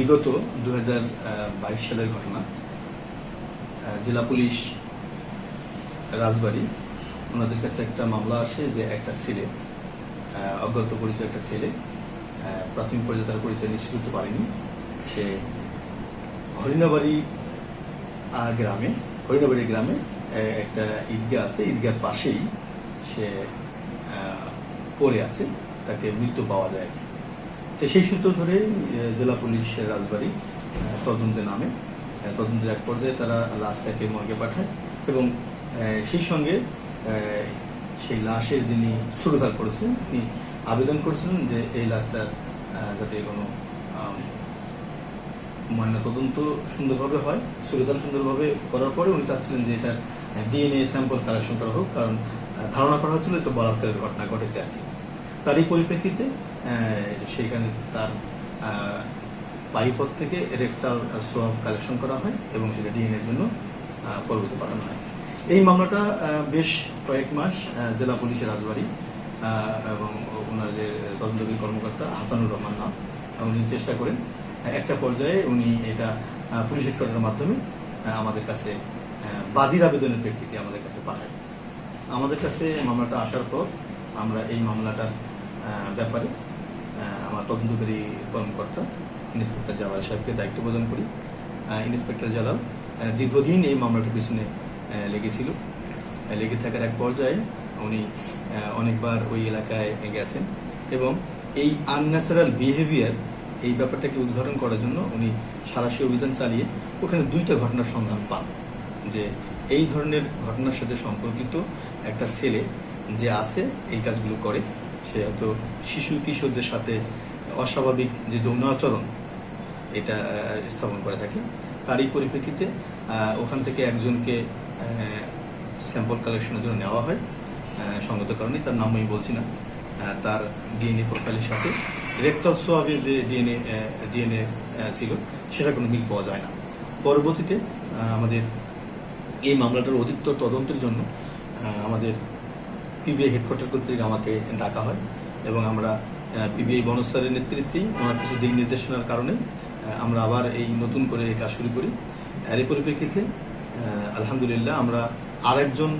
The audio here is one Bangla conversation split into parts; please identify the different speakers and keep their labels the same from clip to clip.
Speaker 1: বিগত দু হাজার বাইশ সালের ঘটনা জেলা পুলিশ রাজবাড়ি, ওনাদের কাছে একটা মামলা আসে যে একটা ছেলে অজ্ঞাত পরিচয় একটা ছেলে প্রাথমিক পর্যায়ে তার পরিচয় নিশ্চিত করতে পারেনি সে হরিণাবাড়ি গ্রামে হরিণাবাড়ি গ্রামে একটা ঈদগাহ আছে ঈদগার পাশেই সে পড়ে আছে, তাকে মৃত্যু পাওয়া যায়। তো সেই সূত্র ধরে জেলা পুলিশ রাজবাড়ী তদন্তে নামে। তদন্তের এক পর্যায়ে তারা লাশটাকে মর্গে পাঠায় এবং সেই সঙ্গে সেই লাশের যিনি সুরধার করেছিলেন তিনি আবেদন করেছিলেন যে এই লাশটার আহ, যাতে কোনো আম, ময়না তদন্ত সুন্দরভাবে হয় সুরধার সুন্দরভাবে করার পরে উনি চাচ্ছিলেন যে এটার ডিএনএ স্যাম্পল কালেকশন করা হোক কারণ ধারণা করা হচ্ছিল এটা বলাৎকারের ঘটনা ঘটেছে আর কি। তারই পরিপ্রেক্ষিতে সেখানে তার পাইপথ থেকে রেকটাল সোয়াব কালেকশন করা হয় এবং সেটা ডিএনএ এর জন্য পরবর্তী পাঠানো হয়। এই মামলাটা বেশ কয়েক মাস জেলা পুলিশের রাজবাড়ি এবং ওনার যে তদন্তকারী কর্মকর্তা হাসানুর রহমান নাম উনি চেষ্টা করেন একটা পর্যায়ে উনি এটা পুলিশ হেডকোয়ার্টারের মাধ্যমে আমাদের কাছে বাদীর আবেদনের প্রেক্ষিতে আমাদের কাছে পাঠায়। আমাদের কাছে মামলাটা আসার পর আমরা এই মামলাটার ব্যাপারে তদন্তকারী কর্মকর্তা, ইন্সপেক্টর জালাল সাহেবকে দায়িত্ব প্রদান করি। ইন্সপেক্টর জালাল দীর্ঘদিন এই মামলাটার পিছনে লেগেছিল। লেগে থাকার এক পর্যায়ে উনি অনেকবার ওই এলাকায় গেছেন এবং এই আনন্যাচারাল বিহেভিয়ার এই ব্যাপারটাকে উদ্ঘাটন করার জন্য উনি সারাশি অভিযান চালিয়ে ওখানে দুইটা ঘটনার সন্ধান পান। যে এই ধরনের ঘটনার সাথে সম্পর্কিত একটা ছেলে যে আছে, এই কাজগুলো করে, সে হয়তো শিশু কিশোরদের সাথে অস্বাভাবিক যে যৌন আচরণ, এটা স্থাপন করে থাকে। তারই পরিপ্রেক্ষিতে ওখান থেকে একজনকে স্যাম্পল কালেকশনের জন্য নেওয়া হয়। সঙ্গত কারণে, তার নাম আমি বলছি না। তার ডিএনএ প্রোফাইলের সাথে রেক্টাল সোয়াবের যে ডিএনএ ডিএনএ ছিল, সেটা কোনো মিল পাওয়া যায় না। পরবর্তীতে আমাদের এই মামলাটার অধিকতর তদন্তের জন্য আমাদের পিবিআই হেডকোয়ার্টার কর্তৃক আমাকে ডাকা হয় এবং আমরা পিবিআই বনস্তারের নেতৃত্বেই ওনার কিছু দিক নির্দেশনার কারণে আমরা আবার এই নতুন করে কাজ শুরু করি। এরই পরিপ্রেক্ষিতে আলহামদুলিল্লাহ আমরা আরেকজন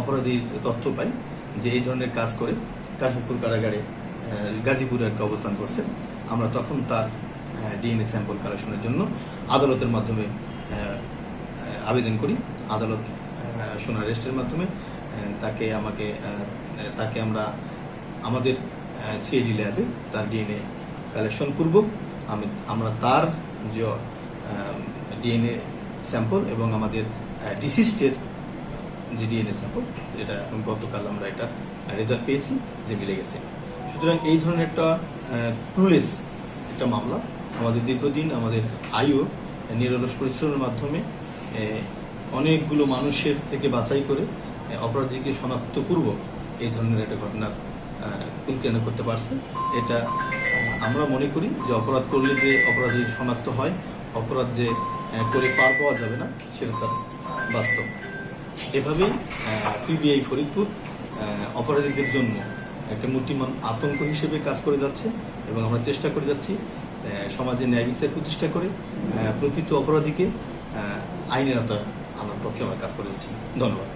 Speaker 1: অপরাধীর তথ্য পাই যে এই ধরনের কাজ করে কাশীপুর কারাগারে গাজীপুরে একটা অবস্থান করছে। আমরা তখন তার ডিএনএ স্যাম্পল কালেকশনের জন্য আদালতের মাধ্যমে আবেদন করি। আদালত সোনার রেস্টের মাধ্যমে তাকে আমাকে তাকে আমরা আমাদের সিআইডি ল্যাবে তার ডিএনএ কালেকশন করব। আমি, আমরা তার যে ডিএনএ স্যাম্পল এবং আমাদের ডিসিস্টের যে ডিএনএ স্যাম্পল এটা গতকাল আমরা এটা রেজাল্ট পেয়েছি, যে মিলে গেছে। সুতরাং এই ধরনের একটা ক্রুলেস একটা মামলা আমাদের দীর্ঘদিন আমাদের আয়ু, নিরলস পরিশ্রমের মাধ্যমে অনেকগুলো মানুষের থেকে বাছাই করে অপরাধীকে শনাক্ত করব, এই ধরনের একটা ঘটনার কুলকেনা করতে পারছে। এটা আমরা মনে করি যে অপরাধ করলে যে অপরাধী শনাক্ত হয়, অপরাধ যে করে পার পাওয়া যাবে না, সেটা তার বাস্তব। এভাবেই সিবিআই ফরিদপুর অপরাধীদের জন্য একটা মূর্তিমান আতঙ্ক হিসেবে কাজ করে যাচ্ছে এবং আমরা চেষ্টা করে যাচ্ছি সমাজে ন্যায় বিচার প্রতিষ্ঠা করে প্রকৃত অপরাধীকে আইনের আওতায় আনার পক্ষে আমরা কাজ করে যাচ্ছি। ধন্যবাদ।